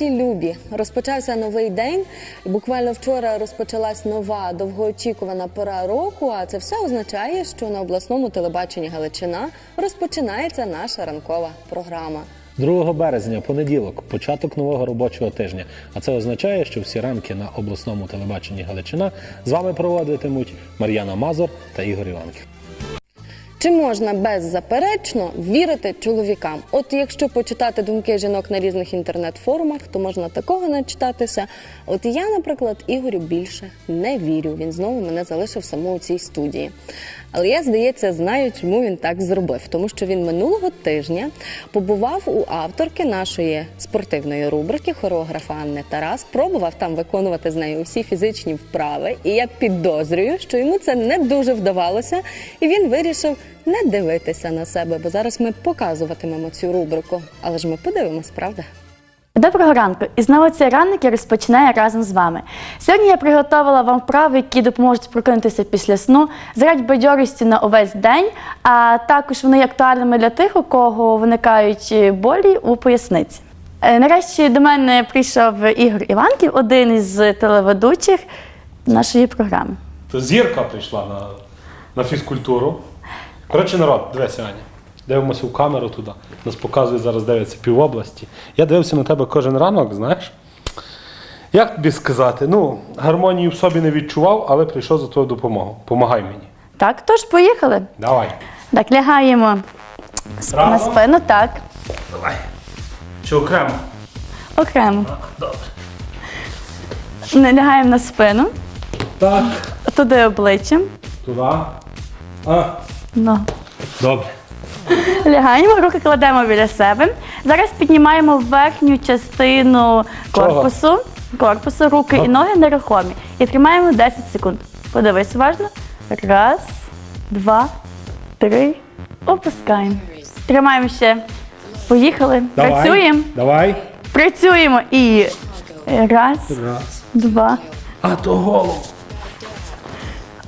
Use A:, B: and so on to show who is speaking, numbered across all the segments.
A: Наші любі. Розпочався новий день. Буквально вчора розпочалась нова довгоочікувана пора року. А це все означає, що на обласному телебаченні Галичина розпочинається наша ранкова програма.
B: 2 березня, понеділок, початок нового робочого тижня. А це означає, що всі ранки на обласному телебаченні Галичина з вами проводитимуть Мар'яна Мазур та Ігор Іванків.
A: Чи можна беззаперечно вірити чоловікам? От якщо почитати думки жінок на різних інтернет-форумах, то можна такого начитатися. От я, наприклад, Ігорю більше не вірю. Він знову мене залишив саму у цій студії. Але я, здається, знаю, чому він так зробив. Тому що він минулого тижня побував у авторки нашої спортивної рубрики хореографа Анни Тарас, пробував там виконувати з нею усі фізичні вправи. І я підозрюю, що йому це не дуже вдавалося, і він вирішив не дивитися на себе, бо зараз ми показуватимемо цю рубрику. Але ж ми подивимось, правда?
C: Доброго ранку! І знову цей ранок я розпочинаю разом з вами. Сьогодні я приготувала вам вправи, які допоможуть прокинутися після сну, зарядь бадьорості на увесь день, а також вони є актуальними для тих, у кого виникають болі у поясниці. Е, Нарешті до мене прийшов Ігор Іванків, один із телеведучих нашої програми.
B: То зірка прийшла на, на фізкультуру. Коротше, народ, дивися, Аня. Дивимося в камеру туди. Нас показує зараз дивиться півобласті. Я дивився на тебе кожен ранок, знаєш. Як тобі сказати? Ну, гармонії в собі не відчував, але прийшов за твою допомогу. Помагай мені.
C: Так, тож поїхали.
B: Давай.
C: Так, лягаємо сп- на спину, так,
B: Давай. Чи окремо?
C: окремо.
B: Добре.
C: Не лягаємо на спину,
B: Так.
C: туди обличчям.
B: Туди. А.
C: Ну.
B: Добре.
C: Лягаємо, руки кладемо біля себе. Зараз піднімаємо верхню частину корпусу, корпусу, руки і ноги нерухомі. І тримаємо 10 секунд. Подивись уважно. Раз, два, три. Опускаємо. Тримаємо ще. Поїхали. Працюємо.
B: Давай.
C: Працюємо. І раз,
B: Раз.
C: два.
B: А то голову.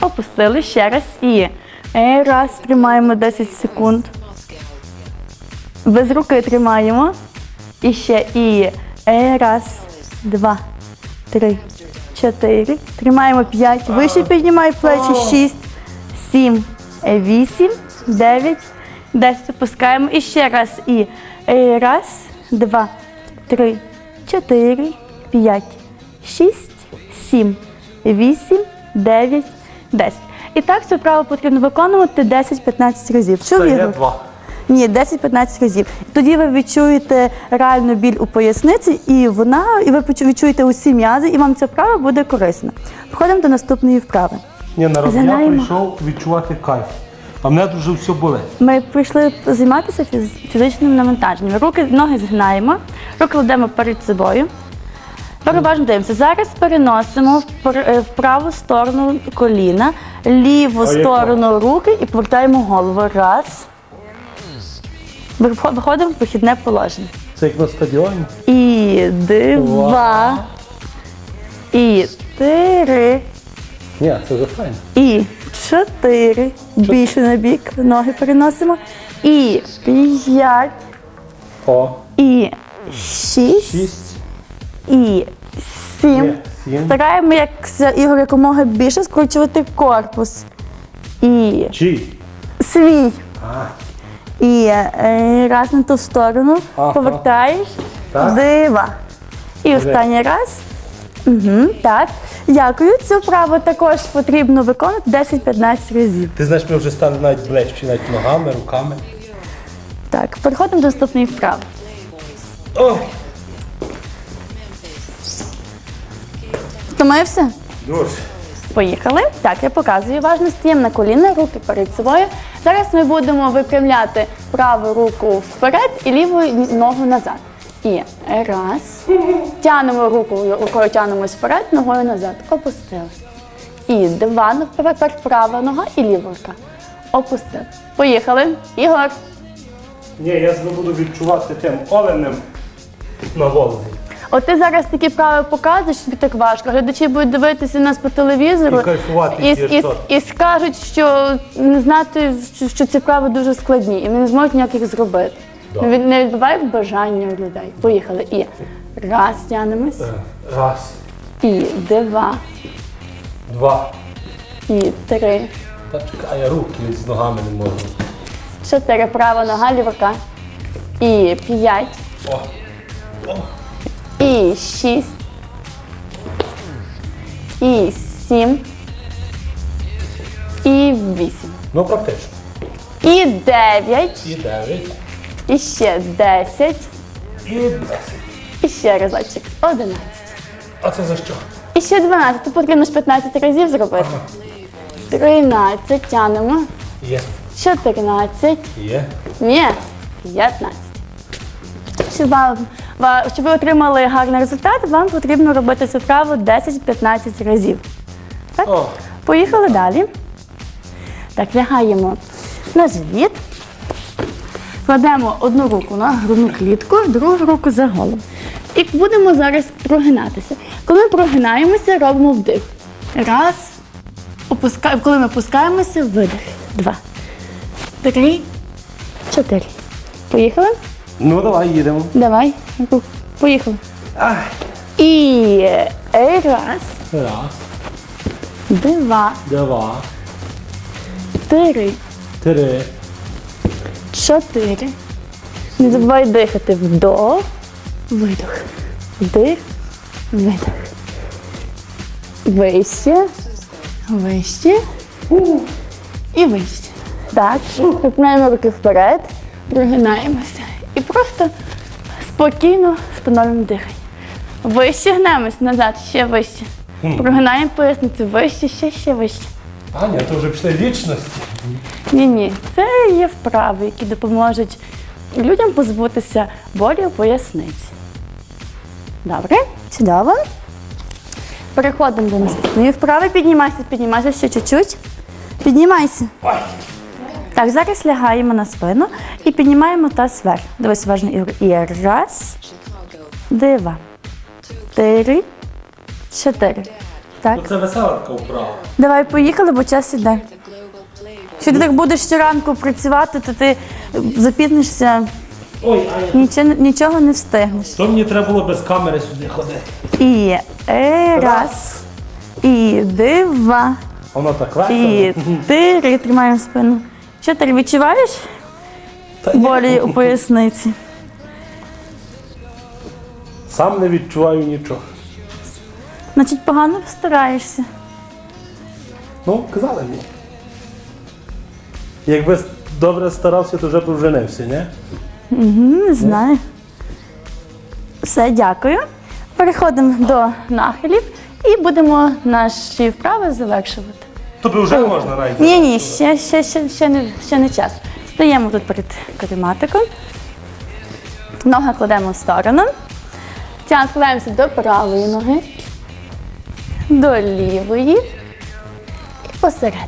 C: Опустили ще раз і е, раз, тримаємо 10 секунд. Без руки тримаємо. І ще і е, раз, два, три, чотири. Тримаємо п'ять. Вище піднімай плечі. Шість, сім, е, вісім, дев'ять, десять. Опускаємо. І ще раз. І раз, два, три, чотири, п'ять, шість, сім, вісім, дев'ять, десять. І так цю вправу потрібно виконувати 10-15 разів.
B: Це є
C: Ігор?
B: два.
C: Ні, 10-15 разів. Тоді ви відчуєте реальну біль у поясниці, і вона, і ви відчуєте усі м'язи, і вам ця вправа буде корисна. Переходимо до наступної вправи.
B: Ні, народ, я прийшов відчувати кайф. А мене дуже все болить.
C: Ми прийшли займатися фіз- фізичним навантаженням. Руки, ноги згинаємо, руки кладемо перед собою. Переважно дивимося. Зараз переносимо в пр- е, в праву сторону коліна, ліву сторону руки і повертаємо голову. Раз. Вихо- Виходимо в вихідне положення.
B: Це як на стадіоні.
C: І два. І три.
B: Ні, це вже файно.
C: І чотири. Більше на бік. Ноги переносимо. І п'ять.
B: О,
C: І шість.
B: шість.
C: І сім.
B: Сім.
C: Стараємо як Ігор якомога більше скручувати корпус. І
B: Чи.
C: свій. І е, раз на ту сторону
B: Ага.
C: повертаєш.
B: Так.
C: Дива. І останній раз. Угу, так. Дякую. Цю вправу також потрібно виконувати 10-15 разів.
B: Ти знаєш, ми вже стали навіть ближче, навіть ногами, руками.
C: Так, переходимо до наступної вправи.
B: Ой,
C: Втомився?
B: дуже.
C: Поїхали. Так, я показую уважно. Стаємо на коліна, руки перед собою. Зараз ми будемо випрямляти праву руку вперед і ліву ногу назад. І раз. Тянемо руку, рукою тянемось вперед, ногою назад. Опустили. І два наперед, права нога і ліва рука. Опустили. Поїхали. Ігор.
B: Ні, я себе буду відчувати тим оленем на Волзі.
C: От ти зараз такі вправи показуєш, тобі так важко. Глядачі будуть дивитися нас по телевізору
B: І кайфувати
C: і, і,
B: що.
C: і скажуть, що не знати, що, що ці вправи дуже складні, і ми не зможуть ніяк їх зробити.
B: Да.
C: Не від- Не відбуває бажання у людей. Поїхали. І раз тянемось,
B: Раз,
C: і два,
B: два.
C: і три,
B: Та чекай, я руки з ногами не можу.
C: чотири. Права нога, ліва. І п'ять,
B: О,
C: і шість, і сім, і вісім.
B: ну практично.
C: І дев'ять,
B: І дев'ять,
C: і ще десять,
B: і десять.
C: і ще разочок. Одинадцять.
B: А це за що?
C: І ще 12, то потрібно ж 15 разів зробити. 13, тянемо.
B: Є.
C: 14,
B: Є.
C: ні, 15. Щоб, вам- ва- щоб ви отримали гарний результат, вам потрібно робити цю вправу 10-15 разів. Так?
B: О.
C: Поїхали далі. Так, лягаємо на живіт. Кладемо одну руку на грудну клітку, другу руку за голову. І будемо зараз прогинатися. Коли ми прогинаємося, робимо вдих. Раз. Опуска... Коли ми опускаємося, видих. Два. Три. Чотири. Поїхали?
B: Ну давай їдемо.
C: Давай. Поїхали. І е, раз,
B: Раз,
C: два,
B: два,
C: три,
B: три,
C: чотири. Не забувай дихати. Вдох, видох. Вдих, видох. Вище, вище і вище. Так, випинаємо руки вперед, прогинаємося і просто спокійно встановлюємо дихання. Вище гнемось назад, ще вище. Прогинаємо поясницю вище, ще, ще вище.
B: Аня, то вже пішли вічності.
C: Ні, ні, це є вправи, які допоможуть людям позбутися болі у поясниці. Добре, чудово. Переходимо до наступної вправи. Піднімайся, піднімайся ще чуть-чуть. Піднімайся. Так, зараз лягаємо на спину і піднімаємо таз вверх. Дивись уважно, Ігор. І раз, два, три, чотири. Так.
B: Це весела така вправа.
C: Давай поїхали, бо час іде. Якщо ти так будеш щоранку працювати, то ти запізнишся,
B: Ой, Аня.
C: нічого, нічого не встигнеш.
B: То мені треба було без камери сюди ходити.
C: І е, раз, і два,
B: Воно так
C: і
B: весело.
C: три. Тримаємо спину. Що ти відчуваєш
B: Та ні.
C: болі у поясниці?
B: Сам не відчуваю нічого.
C: Значить, погано стараєшся.
B: Ну, казали мені. Якби с- добре старався, то вже б вженився, ні?
C: Не знаю. Все, дякую. Переходимо до нахилів і будемо наші вправи завершувати.
B: Тобі вже можна навіть.
C: Ні, ні, ще, ще, ще, ще, не, ще не час. Стоїмо тут перед карематиком. Ноги кладемо в сторону. Тягнемо, складаємося до правої ноги, до лівої і посередині.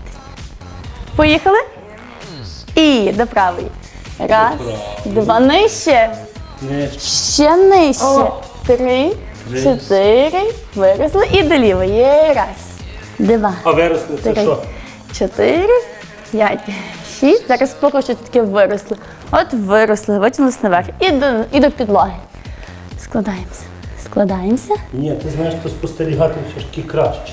C: Поїхали? І до правої. Раз, два, нижче. Ще нижче. Три,
B: Три.
C: чотири. Виросли. І до лівої. Раз, два.
B: А виросли це
C: Три,
B: що?
C: чотири, п'ять, шість. Зараз поки що таке виросли. От виросли, витягнулися наверх. І до, і до підлоги. Складаємося. Складаємося.
B: Ні, ти знаєш, то спостерігати все ж таки краще.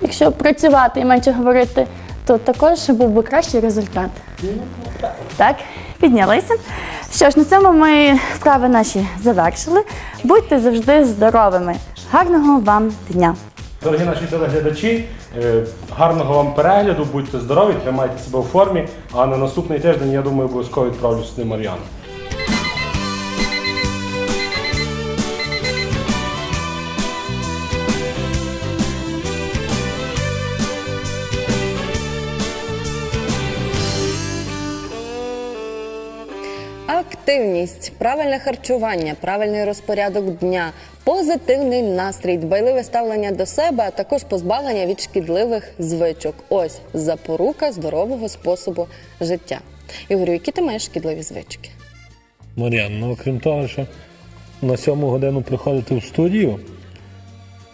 C: Якщо працювати і менше говорити, то також був би кращий результат. Так, піднялися. Що ж, на цьому ми вправи наші завершили. Будьте завжди здоровими. Гарного вам дня!
B: Дорогі наші телеглядачі, е, гарного вам перегляду, будьте здорові, тримайте себе у формі. А на наступний тиждень, я думаю, обов'язково відправлюсь сюди Мар'яну.
A: Активність, правильне харчування, правильний розпорядок дня, позитивний настрій, дбайливе ставлення до себе, а також позбавлення від шкідливих звичок. Ось запорука здорового способу життя. Ігорю, які ти маєш шкідливі звички?
D: Мар'ян, ну окрім того, що на сьому годину приходити в студію,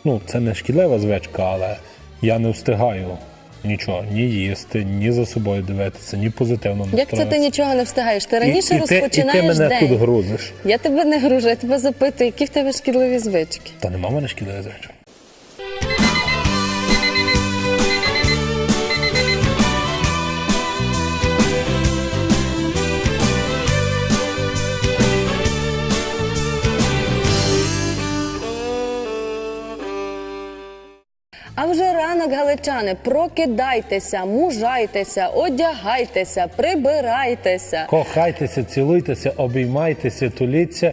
D: ну, це не шкідлива звичка, але я не встигаю нічого, ні їсти, ні за собою дивитися, ні позитивно
A: Як це ти нічого не встигаєш? Ти раніше
D: і, і, ти, і
A: розпочинаєш
D: ти мене
A: день.
D: тут грузиш.
A: Я тебе не гружу, я тебе запитую, які в тебе шкідливі звички.
D: Та нема в мене шкідливих звичок.
A: А вже ранок, галичани, прокидайтеся, мужайтеся, одягайтеся, прибирайтеся.
D: Кохайтеся, цілуйтеся, обіймайтеся, туліться,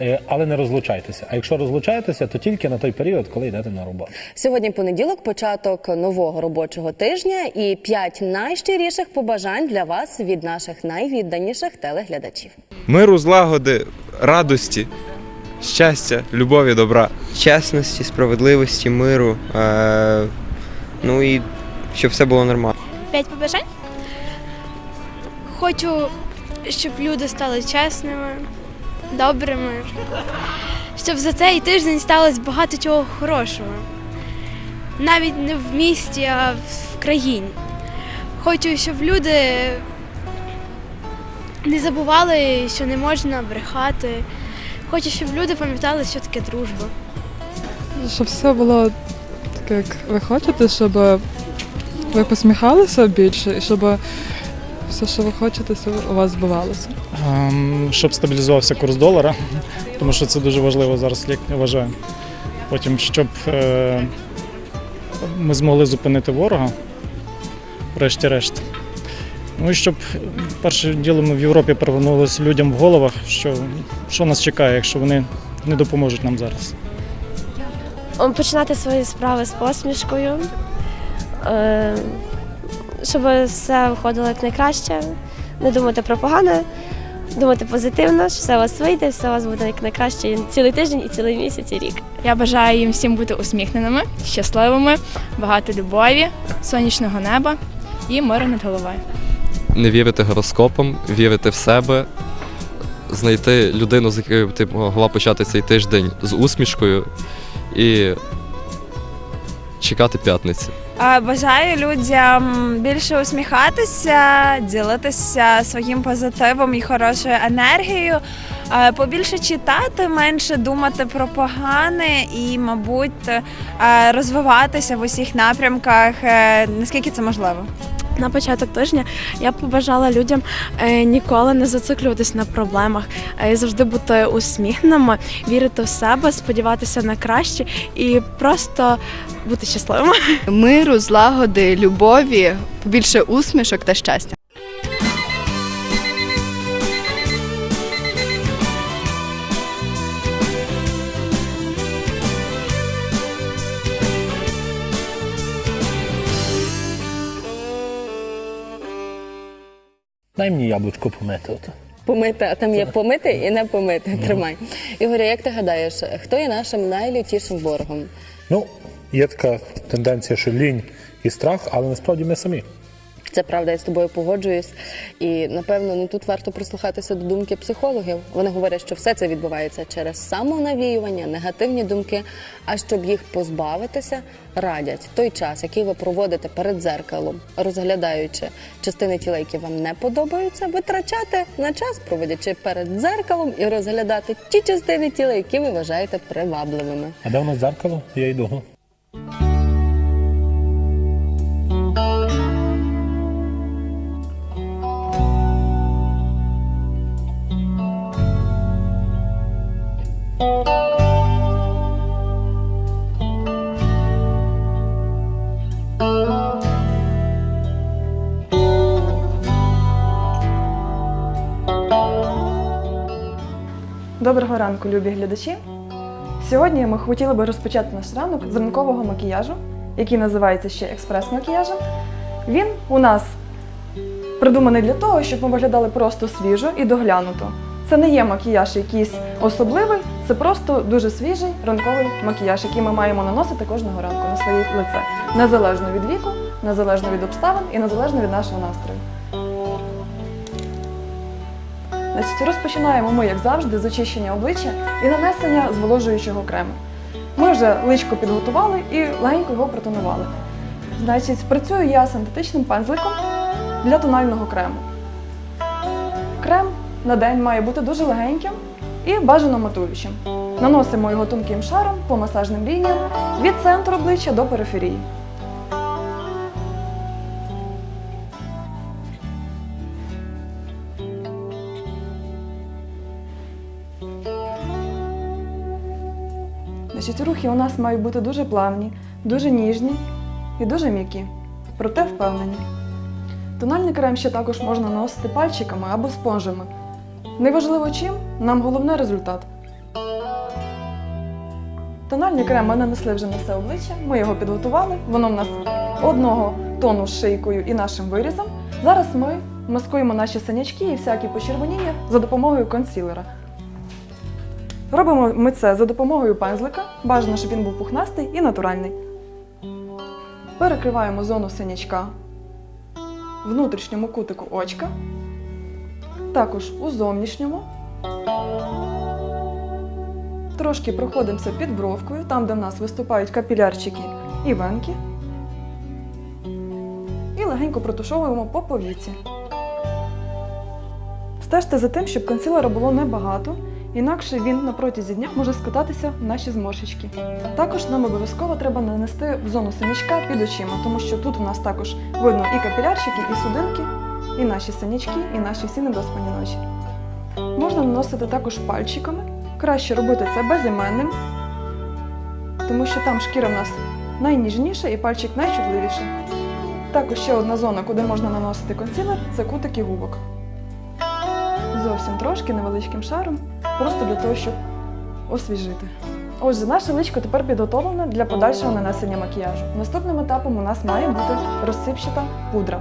D: е, але не розлучайтеся. А якщо розлучаєтеся, то тільки на той період, коли йдете на роботу.
A: Сьогодні понеділок, початок нового робочого тижня і п'ять найщиріших побажань для вас від наших найвідданіших телеглядачів.
E: Миру, злагоди, радості, щастя, любові, добра.
F: чесності, справедливості, миру. Е, ну і щоб все було нормально.
G: П'ять побажань. Хочу, щоб люди стали чесними, добрими, щоб за цей тиждень сталося багато чого хорошого. Навіть не в місті, а в країні. Хочу, щоб люди не забували, що не можна брехати. Хочу, щоб люди пам'ятали, що таке дружба.
H: Щоб все було таке, як ви хочете, щоб ви посміхалися більше і щоб все, що ви хочете, все у вас збувалося.
I: Ем, щоб стабілізувався курс долара, тому що це дуже важливо зараз, як я вважаю. Потім, щоб е, ми змогли зупинити ворога, врешті-решт. Ну і щоб перше діло ми в Європі перевернулося людям в головах, що, що нас чекає, якщо вони не допоможуть нам зараз.
G: починати свої справи з посмішкою, е, щоб все виходило як найкраще, не думати про погане, думати позитивно, що все у вас вийде, все у вас буде як найкраще цілий тиждень, і цілий місяць, і рік.
J: Я бажаю їм всім бути усміхненими, щасливими, багато любові, сонячного неба і миру над головою.
K: Не вірити гороскопам, вірити в себе, знайти людину, з якою ти могла почати цей тиждень з усмішкою і чекати п'ятниці.
L: Бажаю людям більше усміхатися, ділитися своїм позитивом і хорошою енергією, побільше читати, менше думати про погане і, мабуть, розвиватися в усіх напрямках, е, наскільки це можливо.
G: На початок тижня я побажала людям е, ніколи не зациклюватись на проблемах, е, завжди бути усміхненими, вірити в себе, сподіватися на краще і просто бути щасливими.
J: Миру, злагоди, любові, побільше усмішок та щастя.
D: Дай мені яблучко помити. От.
A: Помити, а там є помити і не помити. Тримай. Ігоря, як ти гадаєш, хто є нашим найлютішим ворогом?
D: Ну, є така тенденція, що лінь і страх, але насправді ми самі.
A: Це правда, я з тобою погоджуюсь. І напевно, ну тут варто прислухатися до думки психологів. Вони говорять, що все це відбувається через самонавіювання, негативні думки. А щоб їх позбавитися, радять той час, який ви проводите перед дзеркалом, розглядаючи частини тіла, які вам не подобаються, витрачати на час, проводячи перед дзеркалом і розглядати ті частини тіла, які ви вважаєте привабливими.
D: А де у нас дзеркало? Я йду.
H: Доброго ранку, любі глядачі. Сьогодні ми хотіли би розпочати наш ранок з ранкового макіяжу, який називається ще експрес-макіяжем. Він у нас придуманий для того, щоб ми виглядали просто свіжо і доглянуто. Це не є макіяж якийсь особливий, це просто дуже свіжий ранковий макіяж, який ми маємо наносити кожного ранку на своє лице, незалежно від віку, незалежно від обставин і незалежно від нашого настрою. Значить, розпочинаємо ми, як завжди, з очищення обличчя і нанесення зволожуючого крему. Ми вже личко підготували і легенько його протонували. Значить, працюю я синтетичним пензликом для тонального крему. Крем на день має бути дуже легеньким і бажано матуючим. Наносимо його тонким шаром по масажним лініям від центру обличчя до периферії. Значить, рухи у нас мають бути дуже плавні, дуже ніжні і дуже м'які, проте впевнені. Тональний крем ще також можна наносити пальчиками або спонжами. Неважливо чим, нам головне результат. Тональний крем ми нанесли вже на все обличчя, ми його підготували, воно в нас одного тону з шийкою і нашим вирізом. Зараз ми маскуємо наші синячки і всякі почервоніння за допомогою консілера. Робимо ми це за допомогою пензлика. Бажано, щоб він був пухнастий і натуральний. Перекриваємо зону синячка, внутрішньому кутику очка, також у зовнішньому. Трошки проходимося під бровкою, там, де в нас виступають капілярчики і венки. І легенько протушовуємо по повіці. Стежте за тим, щоб консилера було небагато, інакше він на протязі дня може скататися в наші зморшечки. Також нам обов'язково треба нанести в зону синячка під очима, тому що тут у нас також видно і капілярчики, і судинки, і наші синячки, і наші всі недоспані ночі. Можна наносити також пальчиками. Краще робити це безіменним, тому що там шкіра в нас найніжніша і пальчик найчутливіший. Також ще одна зона, куди можна наносити консилер, це кутики губок. Зовсім трошки невеличким шаром, просто для того, щоб освіжити. Отже, наше личко тепер підготовлене для подальшого нанесення макіяжу. Наступним етапом у нас має бути розсипчата пудра.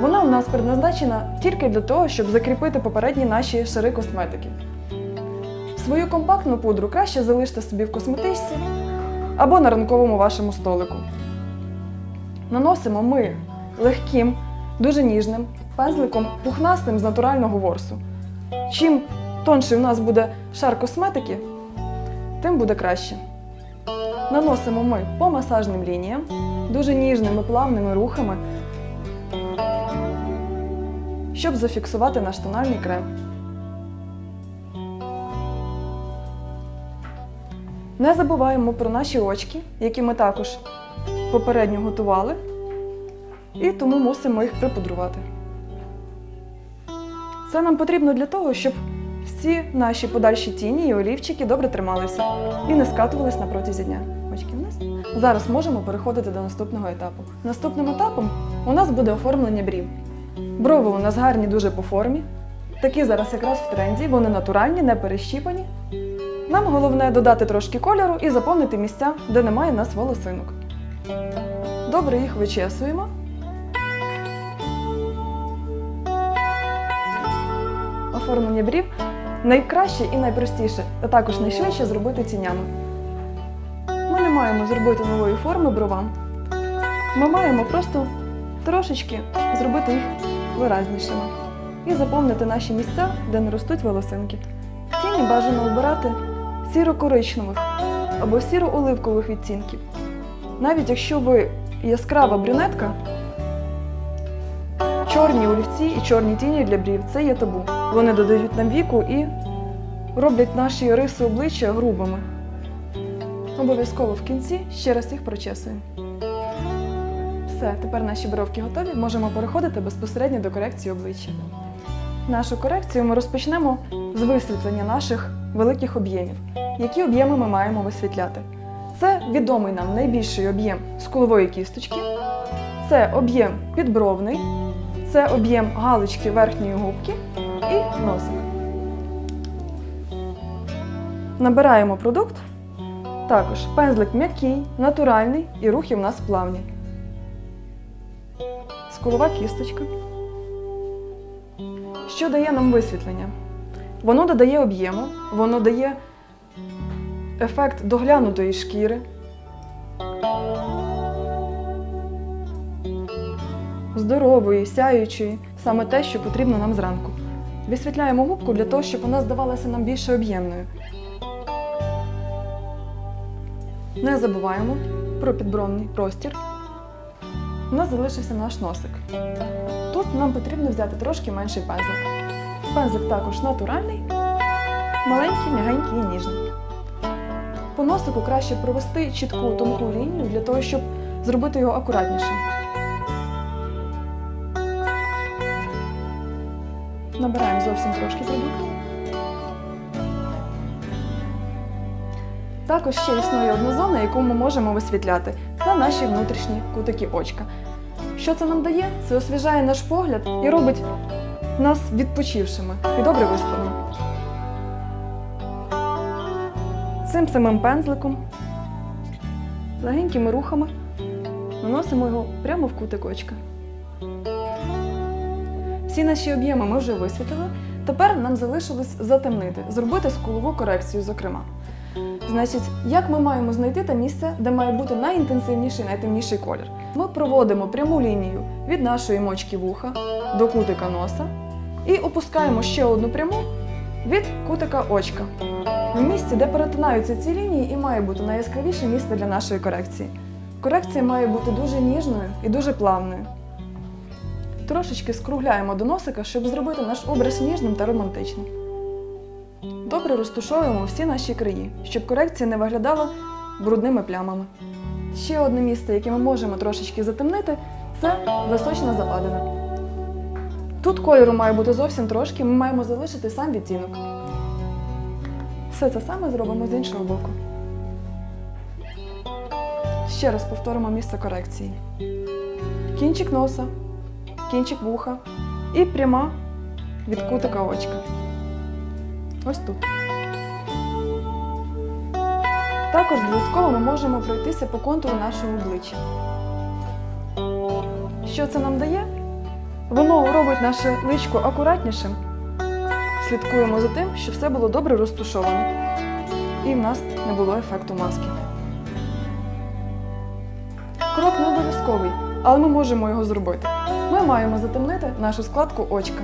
H: Вона у нас предназначена тільки для того, щоб закріпити попередні наші шари косметики. Свою компактну пудру краще залиште собі в косметичці або на ранковому вашому столику. Наносимо ми легким, дуже ніжним пензликом пухнастим з натурального ворсу. Чим тонший у нас буде шар косметики, тим буде краще. Наносимо ми по масажним лініям, дуже ніжними плавними рухами, щоб зафіксувати наш тональний крем. Не забуваємо про наші очки, які ми також попередньо готували, і тому мусимо їх припудрувати. Це нам потрібно для того, щоб всі наші подальші тіні і олівчики добре трималися і не скатувались на протязі дня. Очки вниз. Зараз можемо переходити до наступного етапу. Наступним етапом у нас буде оформлення брів. Брови у нас гарні дуже по формі. Такі зараз якраз в тренді, вони натуральні, не перещіпані. Нам головне додати трошки кольору і заповнити місця, де немає у нас волосинок. Добре їх вичесуємо. Оформлення брів найкраще і найпростіше, а також найшвидше зробити тінями. Ми не маємо зробити нової форми бровам. Ми маємо просто трошечки зробити їх виразнішими і заповнити наші місця, де не ростуть волосинки. Тіні бажано обирати сіро-коричневих або сіро-оливкових відтінків. Навіть якщо ви яскрава брюнетка, чорні олівці і чорні тіні для брів це є табу. Вони додають нам віку і роблять наші риси обличчя грубими. Обов'язково в кінці ще раз їх прочесуємо. Все, тепер наші бровки готові. Можемо переходити безпосередньо до корекції обличчя. Нашу корекцію ми розпочнемо з висвітлення наших великих об'ємів. Які об'єми ми маємо висвітляти? Це відомий нам найбільший об'єм скулової кісточки, це об'єм підбровний, це об'єм галочки верхньої губки і носик. Набираємо продукт. Також пензлик м'який, натуральний і рухи в нас плавні. Скулова кісточка. Що дає нам висвітлення? Воно додає об'єму, воно дає ефект доглянутої шкіри. Здорової, сяючої, саме те, що потрібно нам зранку. Висвітляємо губку для того, щоб вона здавалася нам більше об'ємною. Не забуваємо про підбровний простір. у нас залишився наш носик. Тут нам потрібно взяти трошки менший пензлик. Пензлик також натуральний, маленький, м'ягенький і ніжний. По носику краще провести чітку тонку лінію для того, щоб зробити його акуратнішим. Набираємо зовсім трошки продукту. Також ще існує одна зона, яку ми можемо висвітляти. Це наші внутрішні кутики очка. Що це нам дає? Це освіжає наш погляд і робить нас відпочившими і добре виспаними. Цим самим пензликом, легенькими рухами наносимо його прямо в кутик очка. Всі наші об'єми ми вже висвітили. Тепер нам залишилось затемнити, зробити скулову корекцію, зокрема. Значить, як ми маємо знайти те місце, де має бути найінтенсивніший, найтемніший колір? Ми проводимо пряму лінію від нашої мочки вуха до кутика носа і опускаємо ще одну пряму від кутика очка. В місці, де перетинаються ці лінії, і має бути найяскравіше місце для нашої корекції. Корекція має бути дуже ніжною і дуже плавною. Трошечки скругляємо до носика, щоб зробити наш образ ніжним та романтичним. Добре розтушовуємо всі наші краї, щоб корекція не виглядала брудними плямами. Ще одне місце, яке ми можемо трошечки затемнити, це височна западина. Тут кольору має бути зовсім трошки, ми маємо залишити сам відтінок. Все це саме зробимо з іншого боку. Ще раз повторимо місце корекції. Кінчик носа, кінчик вуха і пряма від кутика очка. Ось тут. Також додатково ми можемо пройтися по контуру нашого обличчя. Що це нам дає? Воно робить наше личко акуратнішим. Слідкуємо за тим, щоб все було добре розтушовано. І в нас не було ефекту маски. Крок не обов'язковий, але ми можемо його зробити. Ми маємо затемнити нашу складку очка.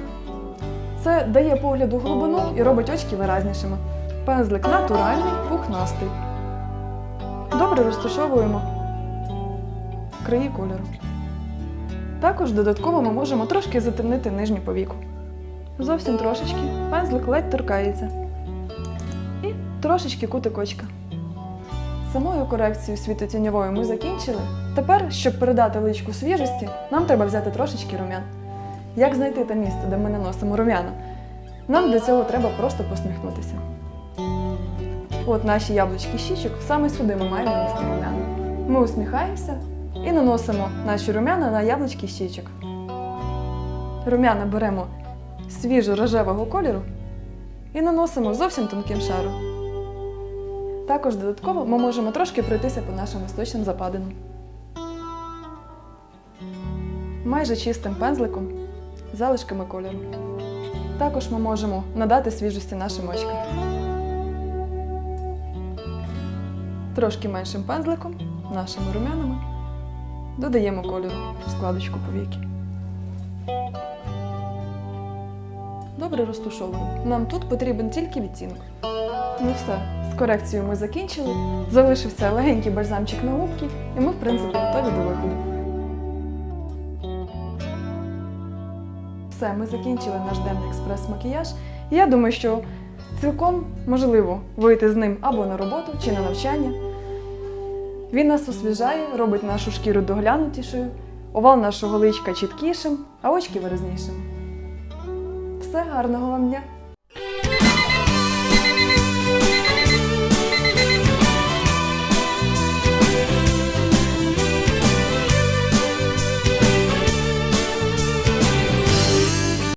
H: Це дає погляду глибину і робить очки виразнішими. Пензлик натуральний, пухнастий. Добре розташовуємо краї кольору. Також додатково ми можемо трошки затемнити нижню повіку. Зовсім трошечки. Пензлик ледь торкається. І трошечки кутик очка. Самою корекцією світотіньовою ми закінчили. Тепер, щоб передати личку свіжості, нам треба взяти трошечки рум'ян. Як знайти те місце, де ми наносимо рум'яна? Нам для цього треба просто посміхнутися. От наші яблучки щічок, саме сюди ми маємо нанести рум'яна. Ми усміхаємося і наносимо наші рум'яна на яблучки щічок. Рум'яна беремо свіжо рожевого кольору і наносимо зовсім тонким шаром. Також додатково ми можемо трошки пройтися по нашим восточним западинам. Майже чистим пензликом, залишками кольору. Також ми можемо надати свіжості нашим очкам. Трошки меншим пензликом, нашими румянами, додаємо кольору в складочку повіки. Добре розтушовуємо. Нам тут потрібен тільки відтінок. Ну все, з корекцією ми закінчили. Залишився легенький бальзамчик на губки, і ми, в принципі, готові до виходу. Все, ми закінчили наш денний експрес-макіяж. І я думаю, що цілком можливо вийти з ним або на роботу, чи на навчання. Він нас освіжає, робить нашу шкіру доглянутішою, овал нашого личка чіткішим, а очки виразнішим. Все гарного вам дня!